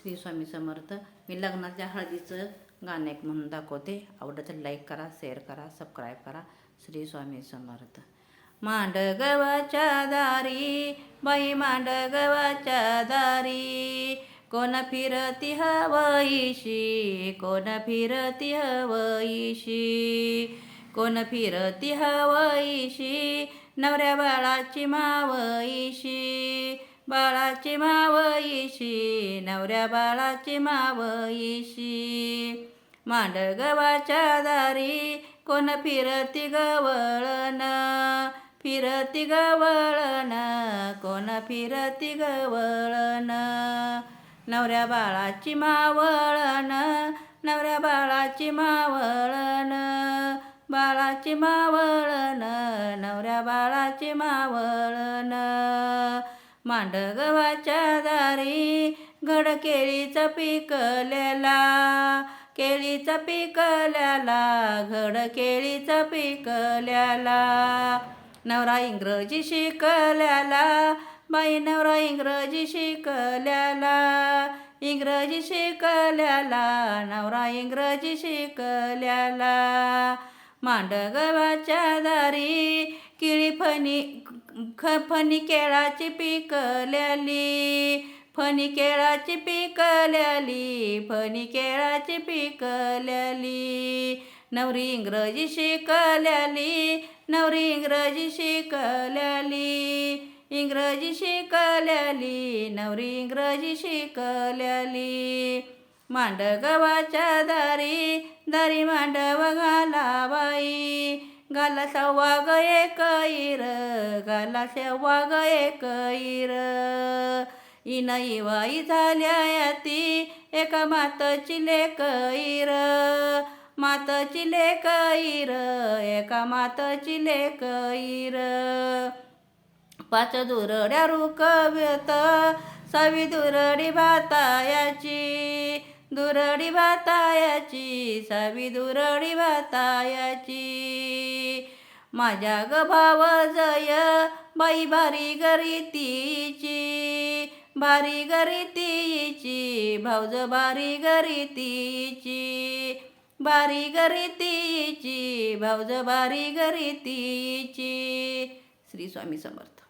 श्री स्वामी समर्थ. मी लग्नाच्या हळदीचं गाणं एक म्हणून दाखवते. आवडलं तर लाईक करा शेअर करा सबस्क्राईब करा. श्री स्वामी समर्थ. मांड गव्हाच्या दारी बाई मांड गव्हाच्या दारी. कोण फिरती हवईशी कोण फिरती हवईशी कोण फिरती हवईशी नवऱ्या बाळाची मावईशी बाळाची मावईशी नवऱ्या बाळाची मावईशी मांड गव्हाच्या दारी कोण फिरती गवळण फिरती गवळण कोण फिरती गवळण. नवऱ्या बाळाची मावळण नवऱ्या बाळाची मावळण. बाळाची मावळण नवऱ्या बाळाची मावळण. मांड गव्हाच्या दारी घड केळीचा पिकलेला केळीचा पिकल्याला घड केळीचा पिकल्याला नवरा इंग्रजी शिकल्याला बाई नवरा इंग्रजी शिकल्याला इंग्रजी शिकल्याला नवरा इंग्रजी शिकल्याला मांडगवाच्या दारी किळी फणी फणी केळाची पिकल्याली फणी केळाची पिकल्याली फणी केळाची पिकल्याली. नवरी इंग्रजी शिकल्याली नवरी इंग्रजी शिकल्याली. इंग्रजी शिकल्याली नवरी इंग्रजी शिकल्याली. मांडगवाच्या दारी दारी मांडव घाला गाला सव्वा ग एक इर गाला सेव्वा ग एक इर. इन इवाई झाल्या ती एका मातची लेक इर. मातची लेक इर एका मातची लेक इर. पाच दुरड्या रुकव्यत सवी दुरडी भातायाची. दुरडी भातायाची सावी दुरडी भातायाची. माझ्या ग भाव जय बाई भारी गरीतीची भारी गरीतीची भाऊज भारी गरीतीची बारी गरीतीची भाऊज बारी गरीतीची श्री स्वामी समर्थ.